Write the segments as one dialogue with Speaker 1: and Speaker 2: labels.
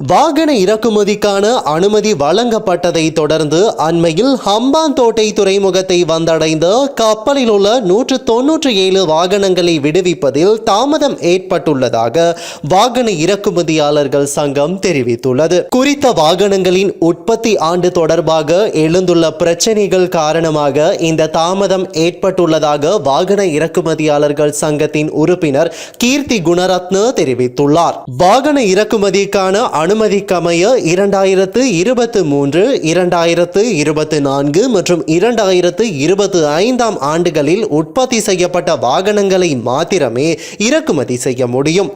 Speaker 1: வாகன இறக்குமதிக்கான அனுமதி வழங்கப்பட்டதை தொடர்ந்து அண்மையில் ஹம்பாந்தோட்டை துறைமுகத்தை வந்தடைந்த கப்பலில் உள்ள நூற்று தொன்னூற்றி ஏழு வாகனங்களை விடுவிப்பதில் தாமதம் ஏற்பட்டுள்ளதாக வாகன இறக்குமதியாளர்கள் சங்கம் தெரிவித்துள்ளது. குறித்த வாகனங்களின் உற்பத்தி ஆண்டு தொடர்பாக எழுந்துள்ள பிரச்சனைகள் காரணமாக இந்த தாமதம் ஏற்பட்டுள்ளதாக வாகன இறக்குமதியாளர்கள் சங்கத்தின் உறுப்பினர் கீர்த்தி குணரத்ன தெரிவித்துள்ளார். வாகன இறக்குமதிக்கான அனுமதிக்கமைய இரண்டாயிரத்து இருபத்து மூன்று இரண்டாயிரத்து இருபத்து நான்கு மற்றும் இரண்டாயிரத்து இருபத்து ஐந்தாம் ஆண்டுகளில் உற்பத்தி செய்யப்பட்ட வாகனங்களை மாத்திரமே இறக்குமதி செய்ய முடியும்.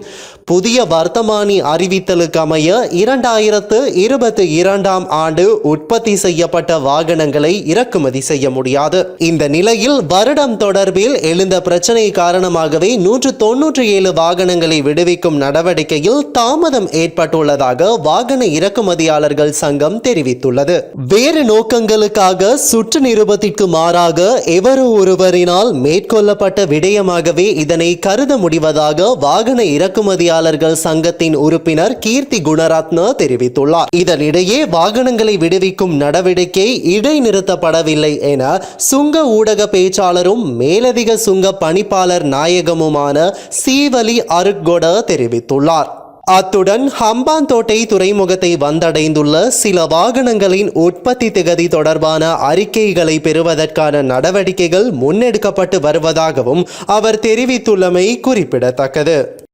Speaker 1: புதிய வர்த்தமானி அறிவித்தலுக்கு அமைய இரண்டாயிரத்து இருபத்தி இரண்டாம் ஆண்டு உற்பத்தி செய்யப்பட்ட வாகனங்களை இறக்குமதி செய்ய முடியாது. இந்த நிலையில் வருடம் தொடர்பில் எழுந்த பிரச்சனை காரணமாகவே நூற்று தொன்னூற்றி ஏழு வாகனங்களை விடுவிக்கும் நடவடிக்கையில் தாமதம் ஏற்பட்டுள்ளதாக வாகன இறக்குமதியாளர்கள் சங்கம் தெரிவித்துள்ளது. வேறு நோக்கங்களுக்காக சுற்று நிருபத்திற்கு மாறாக எவரோ ஒருவரினால் மேற்கொள்ளப்பட்ட விடயமாகவே இதனை கருத முடிவதாக வாகன இறக்குமதியாளர்கள் சங்கத்தின் உறுப்பினர் கீர்த்தி குணரத்ன தெரிவித்துள்ளார். இதனிடையே வாகனங்களை விடுவிக்கும் நடவடிக்கை இடைநிறுத்தப்படவில்லை என சுங்க ஊடக பேச்சாளரும் மேலதிக சுங்க பணிப்பாளர் நாயகமுமான சீவலி அருட்கொட தெரிவித்துள்ளார். அத்துடன் ஹம்பாந்தோட்டை துறைமுகத்தை வந்தடைந்துள்ள சில வாகனங்களின் உற்பத்தி திகதி தொடர்பான அறிக்கைகளை பெறுவதற்கான நடவடிக்கைகள் முன்னெடுக்கப்பட்டு வருவதாகவும் அவர் தெரிவித்துள்ளமை குறிப்பிடத்தக்கது.